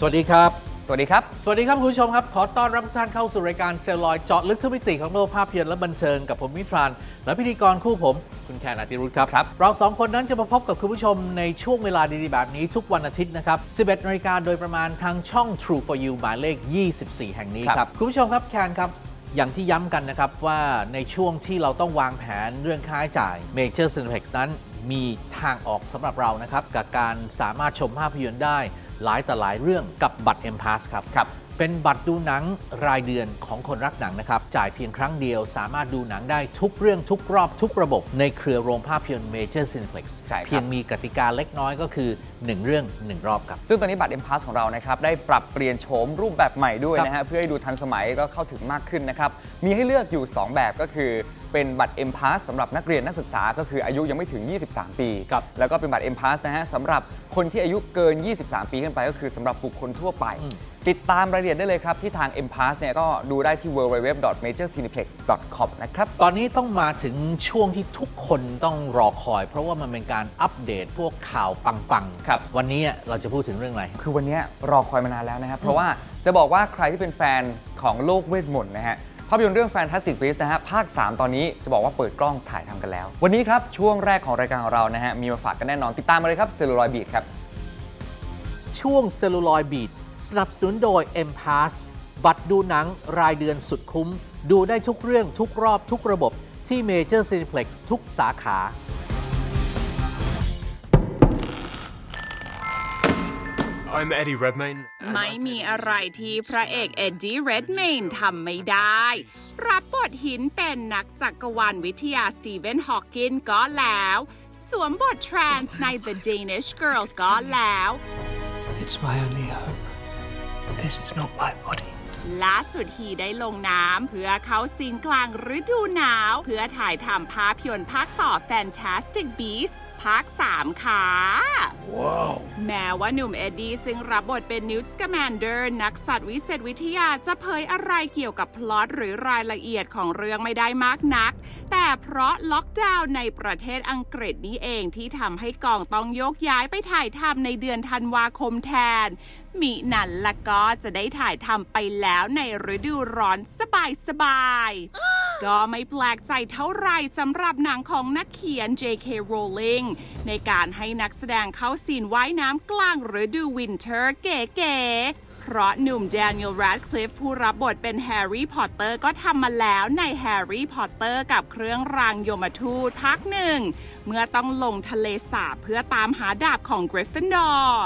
สวัสดีครับ สวัสดีครับ สวัสดีครับคุณผู้ชมครับ ขอต้อนรับทุกท่านเข้าสู่รายการเซลลอยเจาะลึกทุกมิติของโลกภาพยนตร์และบันเทิงกับผมมิตราน และพิธีกรคู่ผม คุณแคนอาติรุธครับครับเราสองคนนั้นจะมาพบกับคุณผู้ชมในช่วงเวลาดีๆแบบนี้ทุกวันอาทิตย์นะครับ 11นาฬิกาโดยประมาณทางช่อง True for You หมายเลข 24 แห่งนี้ครับคุณผู้ชมครับแคนครับอย่างที่ย้ำกันนะครับว่าในช่วงที่เราต้องวางแผนเรื่องค่าใช้จ่าย Major Cineplex นั้น มีทางออกสำหรับเรานะครับ กับการสามารถชมภาพยนตร์ได้หลายต่อหลายเรื่องกับบัตร M Pass ครับ ครับ เป็นบัตรดูหนังรายเดือนของคนรักหนังนะครับ จ่ายเพียงครั้งเดียว สามารถดูหนังได้ทุกเรื่องทุกรอบทุกระบบในเครือโรงภาพยนตร์ Major Cineplex ใช่ครับ เพียงมีกติกาเล็กน้อยก็คือ 1 เรื่อง 1 รอบครับ ซึ่งตอนนี้บัตร M Pass ของเรานะครับได้ปรับเปลี่ยนโฉมรูปแบบใหม่ด้วยครับนะฮะเพื่อให้ดูทันสมัยก็เข้าถึงมากขึ้นนะครับ มีให้เลือกอยู่ 2 แบบก็คือ เป็นบัตร M Pass สำหรับนักเรียนนักศึกษาก็คืออายุยังไม่ถึง 23 ปีครับ แล้วก็เป็นบัตร M Pass นะฮะสำหรับคนที่อายุเกิน 23 ปีขึ้นไปก็คือสำหรับบุคคลทั่วไป ติดตามรายละเอียดได้เลยครับ ที่ทาง M Pass เนี่ยก็ดูได้ที่ www.majorcineplex.com นะครับ ตอนนี้ต้องมาถึงช่วงที่ทุกคนต้องรอคอย เพราะว่ามันเป็นการอัปเดตพวกข่าวปังๆ ครับ วันนี้เราจะพูดถึงเรื่องอะไร คือวันนี้รอคอยมานานแล้วนะครับ เพราะว่าจะบอกว่าใครที่เป็นแฟนของโลกเวทมนต์นะฮะภาพยนตร์เรื่อง Fantastic Beasts นะฮะ ภาค 3 ตอนนี้จะบอกว่าเปิดกล้องถ่ายทำกันแล้ว วันนี้ครับ ช่วงแรกของรายการของเรานะฮะ มีมาฝากกันแน่นอน ติดตามมาเลยครับเซลลูลอยบีดครับ ช่วงเซลลูลอยบีด สนับสนุนโดย M Pass บัตรดูหนังรายเดือนสุดคุ้ม ดูได้ทุกเรื่องทุกรอบทุกระบบที่ Major Cineplex ทุกสาขา I'm Eddie Redmayne. and ไม่ I มี play the อะไรที่พระเอกเอ็ดดี้เรดเมนทำไม่ได้ รับบทหินเป็นนักจักรวาลวิทยาสตีเวนฮอว์กินก็แล้ว สวมบททรานส์ใน The Danish Girl ก็แล้ว It's my only hope. This is not my body. ล่าสุดฮีได้ลงน้ำเพื่อเข้าซีนกลางฤดูหนาว เพื่อถ่ายทำภาพยนตร์ภาคต่อ Fantastic Beasts ภาค3ค่ะแม้ว่าหนุ่มเอ็ดดี้ซึ่งรับบทเป็นนิวส์ก m มนเดอร์นักสัตว์วิเศษวิทยาจะเผยอะไรเกี่ยวกับพล็อตหรือรายละเอียดของเรื่องไม่ได้มากนัก แต่เพราะล็อกดาวน์ในประเทศอังกฤษนี้เองที่ทำให้กองต้องยกย้ายไปถ่ายทำในเดือนธันวาคมแทนมินั้นละก็จะได้ถ่ายทำไปแล้วในฤดูร้อนสบายๆ ก็ไม่แปลกใจเท่าไรสำหรับหนังของนักเขียน J.K. Rowling ในการให้นักแสดงเข้าซีนว่ายน้ำกลางฤดูวินเทอร์เก๋ๆ เพราะหนุ่มแดเนียลแรดคลิฟผู้รับบทเป็นแฮร์รี่พอตเตอร์ก็ทำมาแล้วในแฮร์รี่พอตเตอร์กับเครื่องรางโยมทูตภาคหนึ่ง เมื่อต้องลงทะเลสาบเพื่อตามหาดาบของกริฟฟินดอร์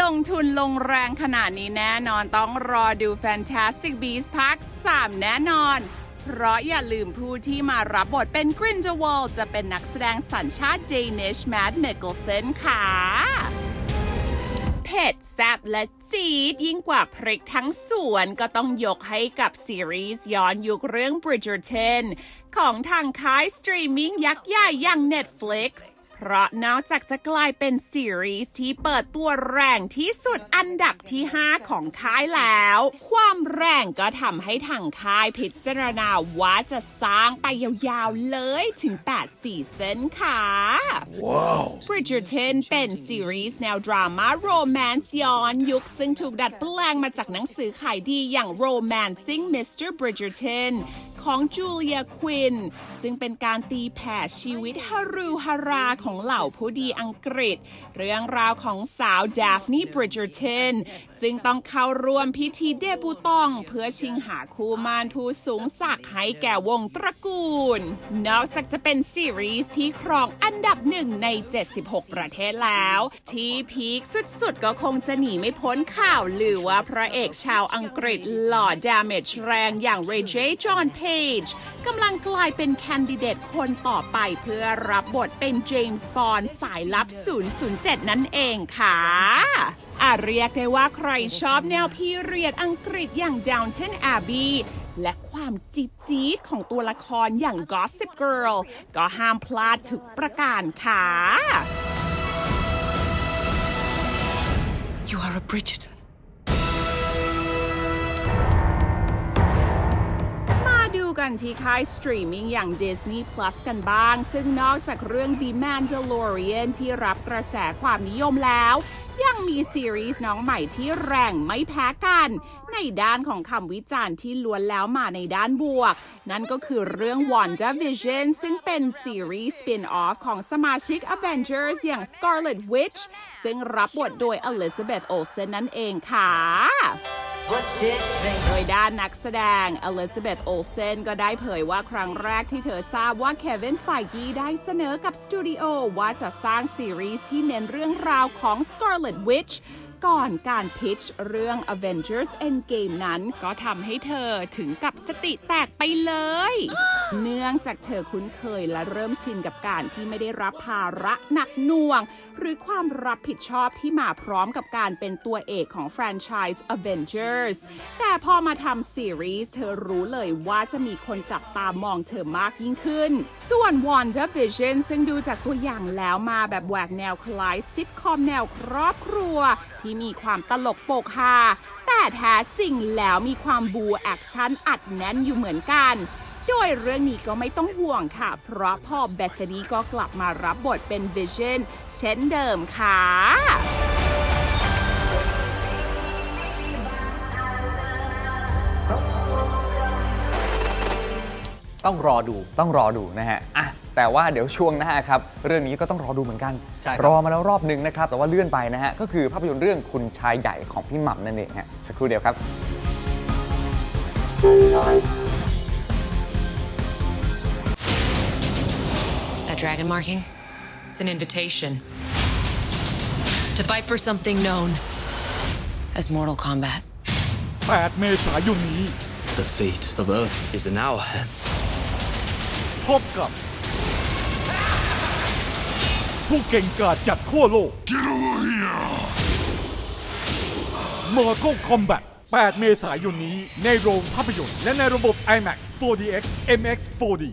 ลงทุนลงแรงขนาดนี้แน่นอนต้องรอดู Fantastic Beasts ภาค3แน่นอน เพราะอย่าลืมผู้ที่มารับบทเป็น Grindelwald จะเป็นนักแสดงสัญชาติ Danish Matt Mikkelsen ค่ะ เผ็ดแซบและจี๊ดยิ่งกว่าพริกทั้งสวนก็ต้องยกให้กับซีรีส์ย้อนยุคเรื่อง Bridgerton ของทางค่ายสตรีมมิ่งยักษ์ใหญ่อย่าง Netflix เพราะนอกจากจะกลายเป็นซีรีส์ที่เปิดตัวแรงที่สุดอันดับที่ 5 ของค่ายแล้ว ความแรงก็ทำให้ทางค่ายพิจารณาว่าจะสร้างไปยาวๆเลยถึง 8 ซีซั่นค่ะ Bridgerton เป็นซีรีส์แนวดราม่าโรแมนต์ย้อนยุค ซึ่งถูกดัดแปลงมาจากหนังสือขายดีอย่าง Romancing Mr. Bridgerton ของจูเลียควิน ซึ่งเป็นการตีแผ่ชีวิตฮารูฮาราของเหล่าผู้ดีอังกฤษ เรื่องราวของสาวดาฟนีบริดเจอร์เทน ซึ่งต้องเข้าร่วมพิธีเดบูตอง เพื่อชิงหาคู่มานผู้สูงศักดิ์ให้แก่วงตระกูล นอกจากจะเป็นซีรีส์ที่ครองอันดับหนึ่งใน 76 ประเทศแล้ว ที่พีคสุดๆ ก็คงจะหนีไม่พ้นข่าวหรือว่าพระเอกชาวอังกฤษหล่อดามจแรงอย่างเรเจจอห์นเพจกำลังกลายเป็นแคนดิเดตคนต่อไปเพื่อรับบทเป็นเจมส์บอนด์สายลับ 007 นั่นเองค่ะ อาจเรียกได้ว่าใครชอบแนวพีเรียดอังกฤษอย่าง Downton Abbey และความจี๊ดจี๊ดของตัวละครอย่าง Gossip Girl ก็ห้ามพลาดทุกประการค่ะ You are a Bridgerton. กันที่ค่ายสตรีมมิ่งอย่าง Disney Plus กันบ้าง ซึ่งนอกจากเรื่อง The Mandalorian ที่รับกระแสความนิยมแล้ว ยังมีซีรีส์น้องใหม่ที่แรงไม่แพ้กัน ในด้านของคำวิจารณ์ที่ล้วนแล้วมาในด้านบวก นั่นก็คือเรื่อง WandaVision ซึ่งเป็นซีรีส์สปินออฟของสมาชิก Avengers อย่าง Scarlet Witch ซึ่งรับบทโดย Elizabeth Olsen นั่นเองค่ะ โดยด้านนักแสดง Elizabeth Olsen ก็ได้เผยว่าครั้งแรกที่เธอทราบว่าแคเวนฝ่ายยีได้เสนอกับสตูดิโอว่าจะสร้างซีรีส์ที่เน้นเรื่องราวของ Scarlet Witch ก่อนการพิชเรื่อง Avengers Endgame นั้น ก็ทำให้เธอถึงกับสติแตกไปเลย เนื่องจากเธอคุ้นเคยและเริ่มชินกับการที่ไม่ได้รับภาระหนักหน่วง หรือความรับผิดชอบที่มาพร้อมกับการเป็นตัวเอกของแฟรนไชส์ Avengers แต่พอมาทำซีรีส์เธอรู้เลยว่าจะมีคนจับตามองเธอมากยิ่งขึ้น ส่วน WandaVision ซึ่งดูจากตัวอย่างแล้วมาแบบแหวกแนวคล้ายซิทคอมแนวครอบครัว ที่มีความตลกโปกฮาแต่แท้จริงแล้วมีความบูแอคชั่นอัดแน่นอยู่เหมือนกัน โดยเรื่องนี้ก็ไม่ต้องห่วงค่ะ เพราะพ่อแบตเตอรี่ก็กลับมารับบทเป็น Vision เช่นเดิมค่ะต้องรอดู ต้องรอดูนะฮะ อะ แต่ว่าเดี๋ยวช่วงหน้าครับ เรื่องนี้ก็ต้องรอดูเหมือนกัน ใช่ครับ รอมาแล้วรอบนึงนะครับ แต่ว่าเลื่อนไปนะฮะ ก็คือภาพยนตร์เรื่องคุณชายใหญ่ของพี่หม่ำนั่นเองฮะสักครู่เดียวครับ That dragon marking? It's an invitation to fight for something known as Mortal Kombat. 8 เมษายนนี้ The fate of Earth is in our hands. พบกับ ผู้เก่งกาจจากทั่วโลก Mortal Kombat 8 เมษายนนี้ ในโรงภาพยนตร์และในระบบ IMAX 4DX MX 4D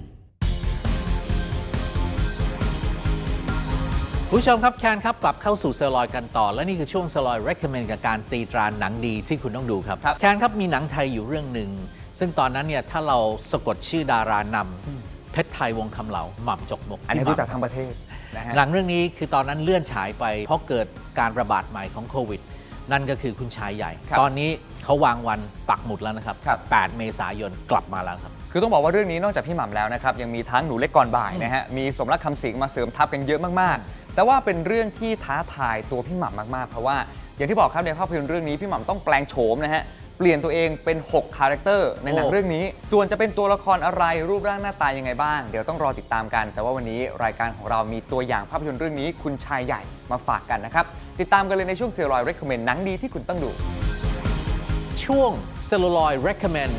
คุณผู้ชมครับแคนครับ กลับเข้าสู่เซอร์ลอยกันต่อ และนี่คือช่วงเซอร์ลอย recommend กับการตีตราหนังดีที่คุณต้องดูครับครับแคนครับมีหนังไทยอยู่เรื่องหนึ่ง ซึ่งตอนนั้นเนี่ยถ้าเราสะกดชื่อดารานำเพชรไทยวงคำเหลาหม่ำจกมกอันนี้พี่หม่ำรู้จักทั้งประเทศ นะฮะหนังเรื่องนี้คือตอนนั้นเลื่อนฉายไป เพราะเกิดการระบาดใหม่ของโควิด นั่นก็คือคุณชายใหญ่ ครับตอนนี้เขาวางวันปักหมุดแล้วนะครับ ครับ 8 เมษายนกลับมาแล้วครับ คือต้องบอกว่าเรื่องนี้นอกจากพี่หม่ำแล้วนะครับยังมีทั้งหนูเล็กก่อนบ่ายนะฮะมีสมรักคำสิงมาเสริมทัพกันเยอะมากๆ แต่ว่าเป็นเรื่องที่ท้าทายตัวพี่หม่ำมากๆ เพราะว่าอย่างที่บอกครับในภาพยนตร์เรื่องนี้พี่หม่ำต้องแปลงโฉมนะฮะ เปลี่ยนตัวเองเป็น 6 คาแรคเตอร์ในหนังโอ้เรื่องนี้ ส่วนจะเป็นตัวละครอะไรรูปร่างหน้าตายังไงบ้าง เดี๋ยวต้องรอติดตามกัน แต่ว่าวันนี้รายการของเรามีตัวอย่างภาพยนตร์เรื่องนี้ คุณชายใหญ่มาฝากกันนะครับ ติดตามกันเลยในช่วงเซอร์ลอย recommend หนังดีที่คุณต้องดู ช่วง celluloid recommend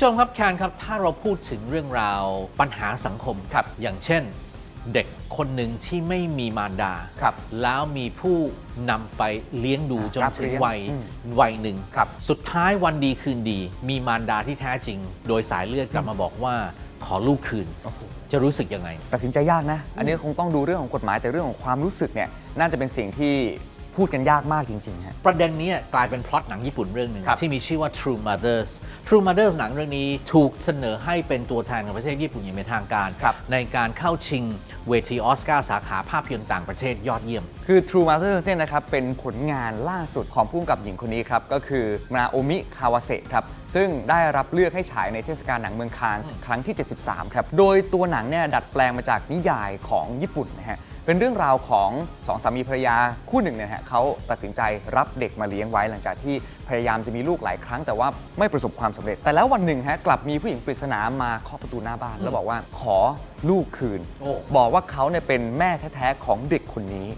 ผู้ชมครับแคนครับถ้าเราพูดถึงเรื่องราวปัญหาสังคมครับอย่างเช่น เด็กคนหนึ่งที่ไม่มีมารดา ครับแล้วมีผู้นำไปเลี้ยงดูจนรับถึงเลี้ยงวัยอืมวัยหนึ่ง ครับ สุดท้ายวันดีคืนดี มีมารดาที่แท้จริง โดยสายเลือดกลับมาบอกว่าขอลูกคืน จะรู้สึกยังไง ตัดสินใจยากนะ อันนี้คงต้องดูเรื่องของกฎหมายแต่เรื่องของความรู้สึกเนี่ยน่าจะเป็นสิ่งที่ พูดกันยากมากจริงๆฮะ ประเด็นนี้กลายเป็นพล็อตหนังญี่ปุ่นเรื่องหนึ่งครับ ที่มีชื่อว่า True Mothers True Mothers หนังเรื่องนี้ถูกเสนอให้เป็นตัวแทนของประเทศญี่ปุ่นอย่างเป็นทางการ ครับ ในการเข้าชิงเวทีออสการ์สาขาภาพยนตร์ต่างประเทศยอดเยี่ยม คือ True Mother เนี่ยนะครับเป็นผลงานล่าสุดของผู้กำกับหญิงคนนี้ครับ ก็คือนาโอมิคาวาเซครับ ซึ่งได้รับเลือกให้ฉายในเทศกาลหนังเมืองคานส์ครั้งที่ 73 ครับ โดยตัวหนังเนี่ยดัดแปลงมาจากนิยายของญี่ปุ่นนะฮะ เป็นเรื่องราวของสองสามีภรรยาคู่หนึ่งเนี่ยฮะเขาตัดสินใจรับเด็กมาเลี้ยงไว้หลังจากที่พยายามจะมีลูกหลายครั้งแต่ว่าไม่ประสบความสำเร็จ แต่แล้ววันหนึ่งฮะกลับมีผู้หญิงปริศนามาเคาะประตูหน้าบ้าน แล้วบอกว่าขอลูกคืน โอ้ บอกว่าเขาเนี่ยเป็นแม่แท้ๆของเด็กคนนี้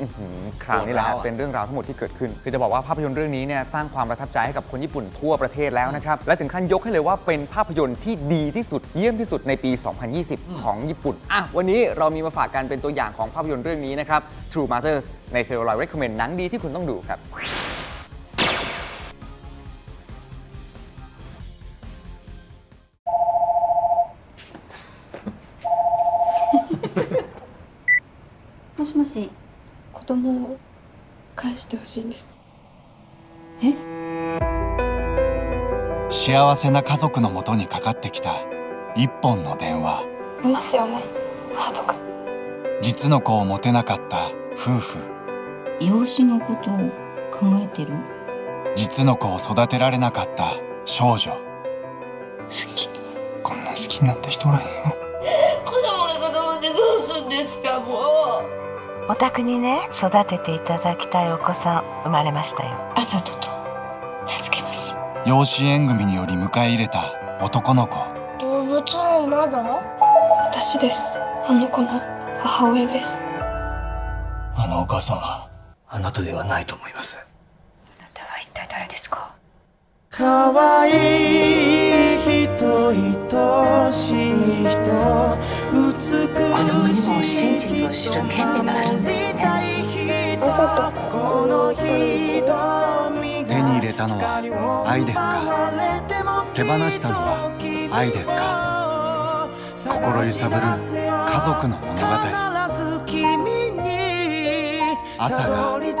อื้อหือคราวนี้แหละฮะ โหดร้าวอะ เป็นเรื่องราวทั้งหมดที่เกิดขึ้น คือจะบอกว่าภาพยนตร์เรื่องนี้เนี่ยสร้างความประทับใจให้กับคนญี่ปุ่นทั่วประเทศแล้วนะครับ และถึงขั้นยกให้เลยว่าเป็นภาพยนตร์ที่ดีที่สุดเยี่ยมที่สุดในปี 2020 ของญี่ปุ่น อ่ะ วันนี้เรามีมาฝากกันเป็นตัวอย่างของภาพยนตร์เรื่องนี้นะครับ True Mothers ใน c e l l u l o i d Recommend หนังดีที่คุณต้องดูครับ もしもし 子供を返してほしいんです。幸せな家族のもとにかかってきた一本の電話。いますよね。あさとくん実の子を持てなかった夫婦。養子のことを考えてる？実の子を育てられなかった少女。好き。こんな好きになった人おらへんよ。子供が子供でどうすんですかもうお宅にね育てていただきたいお子さん生まれましたよ。あさとと助けます。養子縁組により迎え入れた男の子。動物はまだ？私です。あの子の母親です。あのお母さんはあなたではないと思います。あなたは一体誰ですか？可愛い人愛しい人子供にも真実を知る権利があるんですねあさとこの瞳手に入れたのは愛ですか？手放したのは愛ですか？心揺さぶる家族の物語。朝が来る。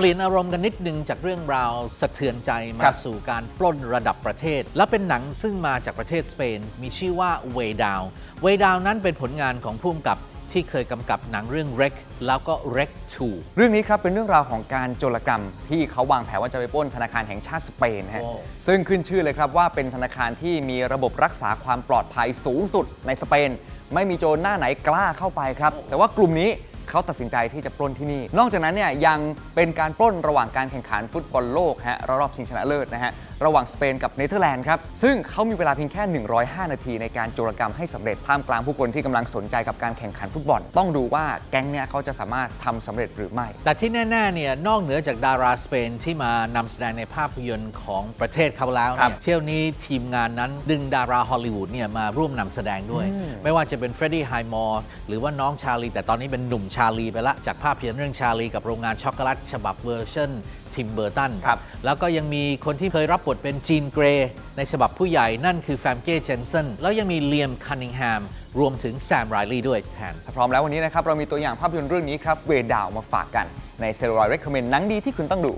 ปลี่ยนอารมณ์กันนิดนึงจากเรื่องราวสะเทือนใจคมารับสู่การปล้นระดับประเทศ และเป็นหนังซึ่งมาจากประเทศสเปน มีชื่อว่า Way Down Way Down นั้นเป็นผลงานของผู้กำกับที่เคยกำกับหนังเรื่อง Wreck แล้วก็ Wreck 2 เรื่องนี้ครับเป็นเรื่องราวของการโจรกรรม ที่เขาวางแผนว่าจะไปปล้นธนาคารแห่งชาติสเปนนะฮะโอ้ซึ่งขึ้นชื่อเลยครับว่าเป็นธนาคารที่มีระบบรักษาความปลอดภัยสูงสุดในสเปน ไม่มีโจรหน้าไหนกล้าเข้าไปครับ แต่ว่ากลุ่มนี้ เขาตัดสินใจที่จะปล้นที่นี่ นอกจากนั้นเนี่ยยังเป็นการปล้นระหว่างการแข่งขันฟุตบอลโลกฮะรอบชิงชนะเลิศนะฮะระหว่างสเปนกับเนเธอร์แลนด์ครับซึ่งเขามีเวลาเพียงแค่ 105 นาทีในการโจรกรรมให้สำเร็จท่ามกลางผู้คนที่กำลังสนใจกับการแข่งขันฟุตบอล ต้องดูว่าแก๊งเนี่ยเขาจะสามารถทำสำเร็จหรือไม่ แต่ที่แน่ๆเนี่ยนอกเหนือจากดาราสเปนที่มานำแสดงในภาพยนตร์ของประเทศเขาแล้วครัเนี่ยบเที่ยวนี้ทีมงานนั้นดึงดาราฮอลลีวูดเนี่ยมาร่วมนำแสดงด้วย ไม่ว่าจะเป็นเฟรดดี้ไฮมอร์หรือว่าน้องชาลีแต่ตอนนี้เป็นหนุ่มชาลีไปละ จากภาพยนตร์เรื่องชาลีกับโรงงานช็อกโกแลตฉบับเวอร์ชันทิมเบอร์ตันครับ แล้วก็ยังมีคนที่เคยรับบทเป็นจีนเกรย์ในฉบับผู้ใหญ่นั่นคือแฟมเก้เจนเซนแล้วยังมีเลียมคันนิงแฮมรวมถึงแซมไรลีด้วยแทนถ้าพร้อมแล้ววันนี้นะครับ เรามีตัวอย่างภาพยนตร์เรื่องนี้ครับเวดาวมาฝากกันใน c e l l u l o i d Recommend หนังดีที่คุณต้องดู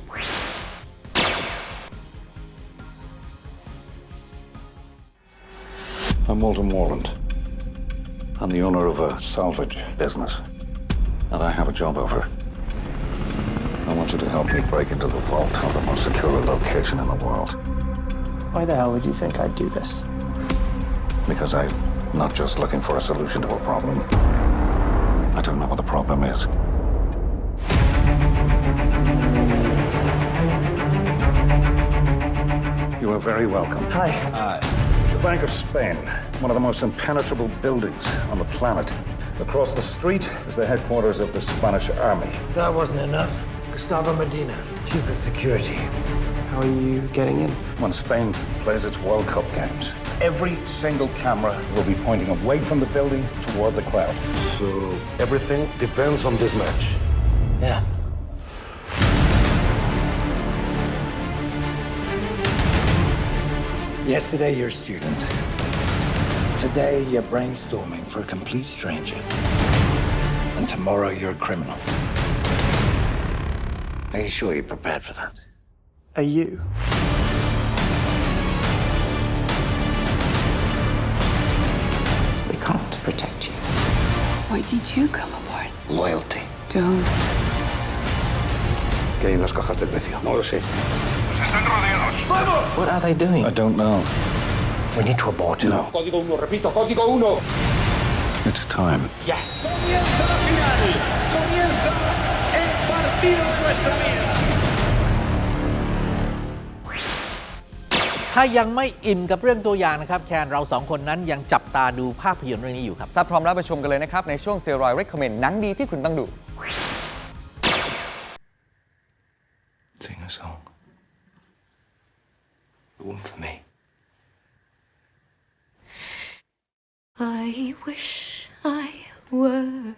I'm Walter Morland. I'm the owner of a salvage business. And I have a job offer. I want you to help me break into the vault of the most secure location in the world. Why the hell would you think I'd do this? Because I'm not just looking for a solution to a problem. I don't know what the problem is. You are very welcome. Hi. Uh, the Bank of Spain, one of the most impenetrable buildings on the planet. Across the street is the headquarters of the Spanish army. That wasn't enough. Gustavo Medina, Chief of Security. How are you getting in? When Spain plays its World Cup games, every single camera will be pointing away from the building toward the crowd. So everything depends on this match. Yeah. Yesterday, your student Today, you're brainstorming for a complete stranger. And tomorrow, you're a criminal. Are you sure you're prepared for that? Are you? We can't protect you. Why did you come aboard? Loyalty. Don't. ¿Qué hay en las cajas de precio? No lo sé. What are they doing? I don't know. We need to abort it. No. Código 1, repito, código 1. It's time. Yes. Comienza la final. Comienza el partido de nuestra vida. ถ้ายังไม่อิ่มกับเรื่องตัวอย่างนะครับ แคนเราสองคนนั้นยังจับตาดูภาพยนตร์เรื่องนี้อยู่ครับ ถ้าพร้อมแล้วไปชมกันเลยนะครับ ในช่วงเซรอย recommend หนังดีที่คุณต้องดู Sing a song. The one for me. I wish I were on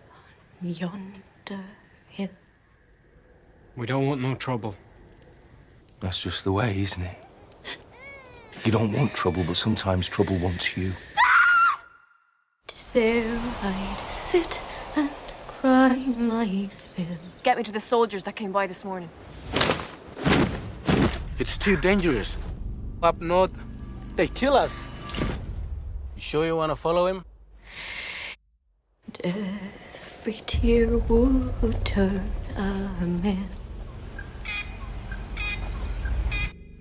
yonder hill. We don't want no trouble. That's just the way, isn't it? You don't want trouble, but sometimes trouble wants you. Tis there I'd sit and cry my fill. Get me to the soldiers that came by this morning. It's too dangerous. Up north, they kill us. Sure you want to follow him? Every tear would turn a man.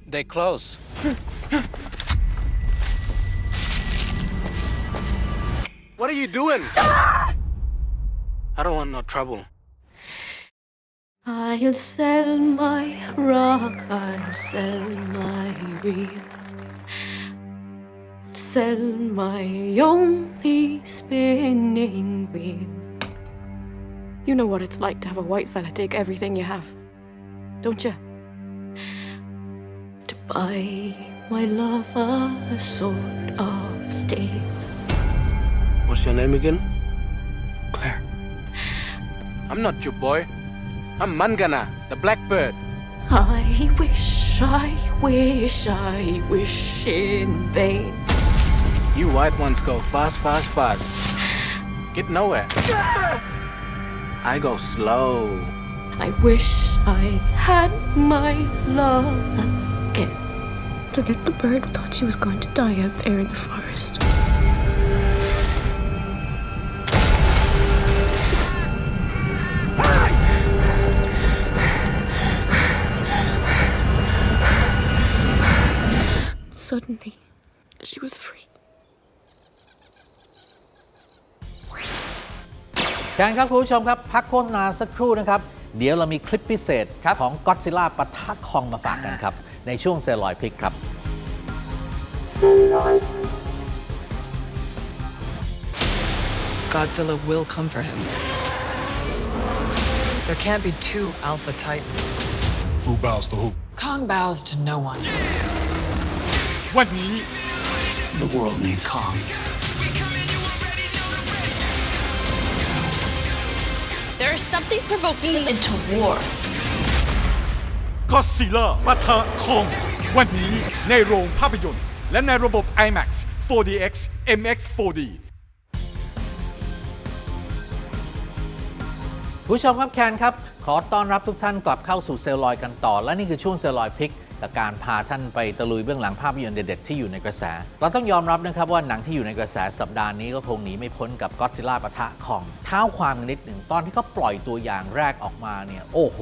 They close. what are you doing? I don't want no trouble. I'll sell my rock, I'll sell my reel, sell my only spinning wheel. You know what it's like to have a white fella take everything you have. Don't you? To buy my love a sword of steel. What's your name again? Claire. I'm not your boy. I'm Mangana, the blackbird. I wish, I wish, I wish in vain. You white ones go fast, fast, fast. Get nowhere. I go slow. I wish I had my love again. The bird thought she was going to die out there in the forest. Suddenly, she was free. แคนครับคุณผู้ชมครับ พักโฆษณาสักครู่นะครับ เดี๋ยวเรามีคลิปพิเศษของก็ d ซิล่าปะทะคองมาฝากกันครับ ในช่วงเซลลอยพลิกครับ Godzilla will come for him. There can't be two Alpha Titans. Who bows to who? Kong bows to no one. วันนี้ The world needs Kong. There is something provoking them into war. ก็ซิล่าปะทะคอง วันนี้ในโรงภาพยนตร์ และในระบบ IMAX 4DX MX 4D ผู้ชมครับแคนครับ ขอต้อนรับทุกท่านกลับเข้าสู่เซลลอยกันต่อ และนี่คือช่วงเซลลอยพลิก กับการพาท่านไปตะลุยเบื้องหลังภาพยนตร์เด็ดๆที่อยู่ในกระแส เราต้องยอมรับนะครับว่าหนังที่อยู่ในกระแสสัปดาห์นี้ก็คงหนีไม่พ้นกับก็ d ซิล่าปะทะของเท้าความนนิดหนึ่งตอนที่เขาปล่อยตัวอย่างแรกออกมาเนี่ยโอ้โห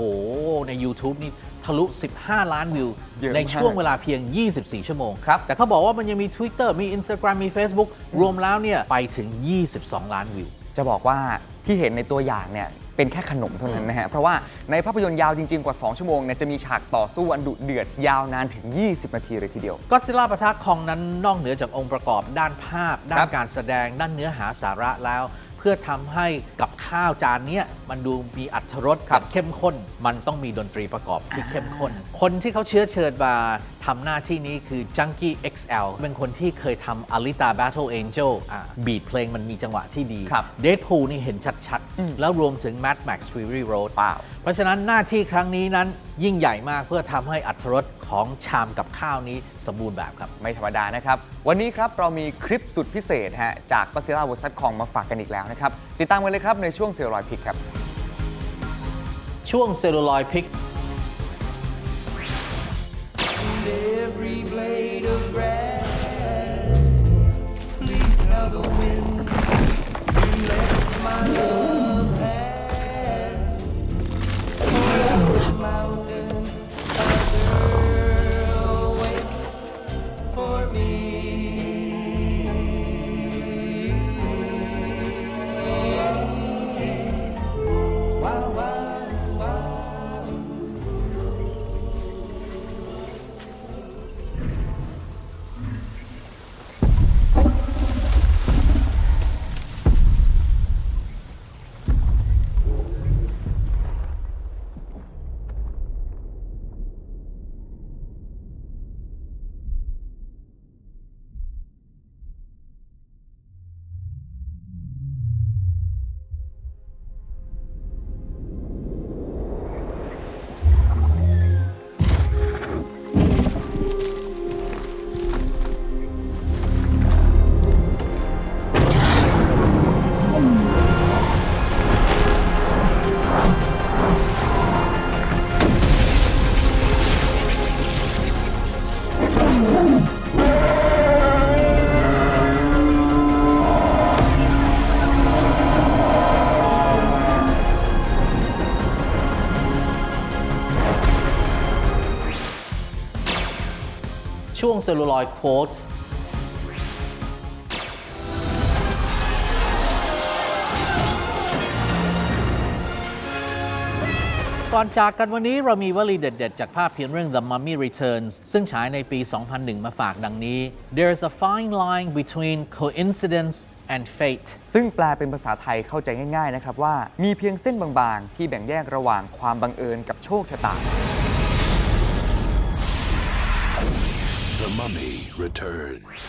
ใน YouTube นี่ทะลุ 15 ล้านวิว เยอะมากในช่วงเวลาเพียง 24 ชั่วโมง ครับ แต่เขาบอกว่ามันยังมี Twitter มี Instagram มี Facebook รวมแล้วเนี่ยไปถึง 22 ล้านวิว จะบอกว่าที่เห็นในตัวอย่างเนี่ย เป็นแค่ขนมเท่านั้นนะฮะ เพราะว่าในภาพยนตร์ยาวจริง ๆ กว่า 2 ชั่วโมงเนี่ยจะมีฉากต่อสู้อันดุเดือดยาวนานถึง 20 นาทีเลยทีเดียว ก็ซิล่าปะทะคองนั้นนอกเหนือจากองค์ประกอบด้านภาพ ด้านการแสดง ด้านเนื้อหาสาระแล้ว เพื่อทำให้กับข้าวจานเนี้ยมันดูมีอัตรสกับเข้มข้น มันต้องมีดนตรีประกอบที่เข้มข้น คนที่เขาเชื้อเชิญมาทำหน้าที่นี้คือ Junkie XL เป็นคนที่เคยทำ Alita Battle Angel อะบีดเพลงมันมีจังหวะที่ดีเด p พูนี่เห็นชัด แล้วรวมถึง Mad Max Fury Road เปล่า เพราะฉะนั้นหน้าที่ครั้งนี้นั้นยิ่งใหญ่มากเพื่อทำให้อัตรสของชามกับข้าวนี้สมบูรณ์แบบครับ ไม่ธรรมดานะครับ วันนี้ครับเรามีคลิปสุดพิเศษฮะจากก็ซิล่าวัซัตคองมาฝากกันอีกแล้วนะครับ ติดตามกันเลยครับในช่วงเซลลอยพิกครับ ช่วงเซลลูลอยพิก Every blade of grass, please tell the wind to let my love เซลลูลอยโค้ดก่อนจากกันวันนี้เรามีวลีเด็ด ๆ จากภาพยนตร์เรื่อง The Mummy Returns ซึ่งฉายในปี 2001 มาฝากดังนี้ There's a fine line between coincidence and fate ซึ่งแปลเป็นภาษาไทยเข้าใจง่าย ๆ นะครับว่า มีเพียงเส้นบาง ๆ ที่แบ่งแยกระหว่างความบังเอิญกับโชคชะตา Mummy returns.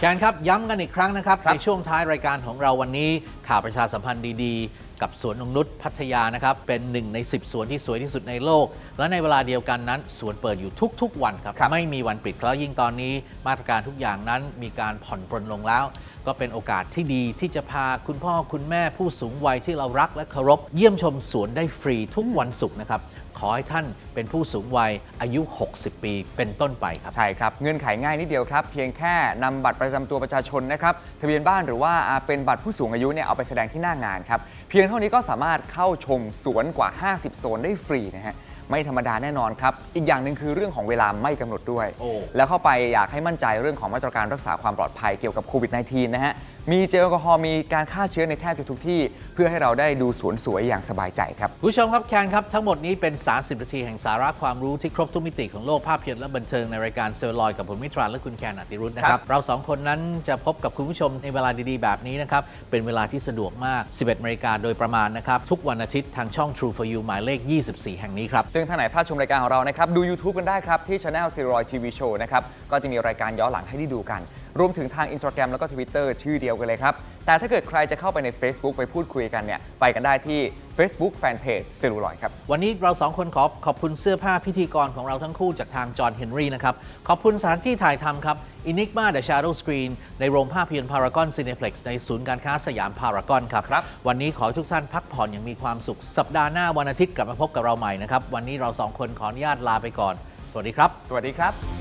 แกนครับย้ำกันอีกครั้งนะครับ ในช่วงท้ายรายการของเราวันนี้ข่าวประชาสัมพันธ์ดีๆ กับสวนนงนุษย์พัทยานะครับ เป็นหนึ่งใน 10 สวนที่สวยที่สุดในโลก และในเวลาเดียวกันนั้น สวนเปิดอยู่ทุก ๆ วันครับ ไม่มีวันปิดแล้วยิ่งตอนนี้ มาตรการทุกอย่างนั้นมีการผ่อนปรนลงแล้ว ก็เป็นโอกาสที่ดีที่จะพาคุณพ่อคุณแม่ผู้สูงวัยที่เรารักและเคารพเยี่ยมชมสวนได้ฟรีทุกวันศุกร์นะครับ ขอให้ท่านเป็นผู้สูงวัยอายุ 60 ปีเป็นต้นไปครับ ใช่ครับ เงื่อนไขง่ายนิดเดียวครับ เพียงแค่นำบัตรประจำตัวประชาชนนะครับทะเบียนบ้านหรือว่าอ่าเป็นบัตรผู้สูงอายุเนี่ยเอาไปแสดงที่หน้างานครับเพียงเท่านี้ก็สามารถเข้าชมสวนกว่า 50 โซนได้ฟรีนะฮะไม่ธรรมดาแน่นอนครับ อีกอย่างหนึ่งคือเรื่องของเวลาไม่กำหนดด้วย โอ้ แล้วเข้าไปอยากให้มั่นใจเรื่องของมาตรการรักษาความปลอดภัยเกี่ยวกับโควิด -19 นะฮะ มีเจลแอลกอฮอล์มีการฆ่าเชื้อในแทบจะทุกที่ เพื่อให้เราได้ดูสวนสวยอย่างสบายใจครับคุณผู้ชมครับแคนครับ ทั้งหมดนี้เป็น 30 นาทีแห่งสาระความรู้ที่ครบทุกมิติของโลกภาพยนตร์และบันเทิงในรายการเซลลอยกับผมมิตราและคุณแคนอติรุธนะคครัรับบเราสองคนนั้นจะพบกับคุณผู้ชมในเวลาดีๆ แบบนี้นะครับ เป็นเวลาที่สะดวกมาก 11นาฬิกาโดยประมาณนะครับ ทุกวันอาทิตย์ทางช่อง True for You หมายเลข 24 แห่งนี้ครับ ซึ่งท่านไหนพลาดชมรายการของเรานะครับดู YouTube กันได้ครับที่ Channel s e r o i TV Show นะครับก็จะมีรายการย้อนหลังให้ได้ดูกันรวมถึงทาง Instagram แล้วก็ Twitter ชื่อเดียวกันเลยครับ แต่ถ้าเกิดใครจะเข้าไปใน Facebook ไปพูดคุยกันเนี่ยไปกันได้ที่ Facebook Fanpage เซลูลอยครับ วันนี้เราสองคนขอขอบคุณเสื้อผ้าพิธีกรของเราทั้งคู่จากทางจอห์นเฮนรี่นะครับ ขอบคุณสถานที่ถ่ายทำครับ Enigma The Shadow Screen ในโรงภาพยนตร์ Paragon Cineplex ในศูนย์การค้าสยามพารากอนครับ ครับ วันนี้ขอให้ทุกท่านพักผ่อนอย่างมีความสุข สัปดาห์หน้าวันอาทิตย์กลับมาพบกับเราใหม่นะครับ วันนี้เราสองคนขออนุญาตลาไปก่อน สวัสดีครับ สวัสดีครับ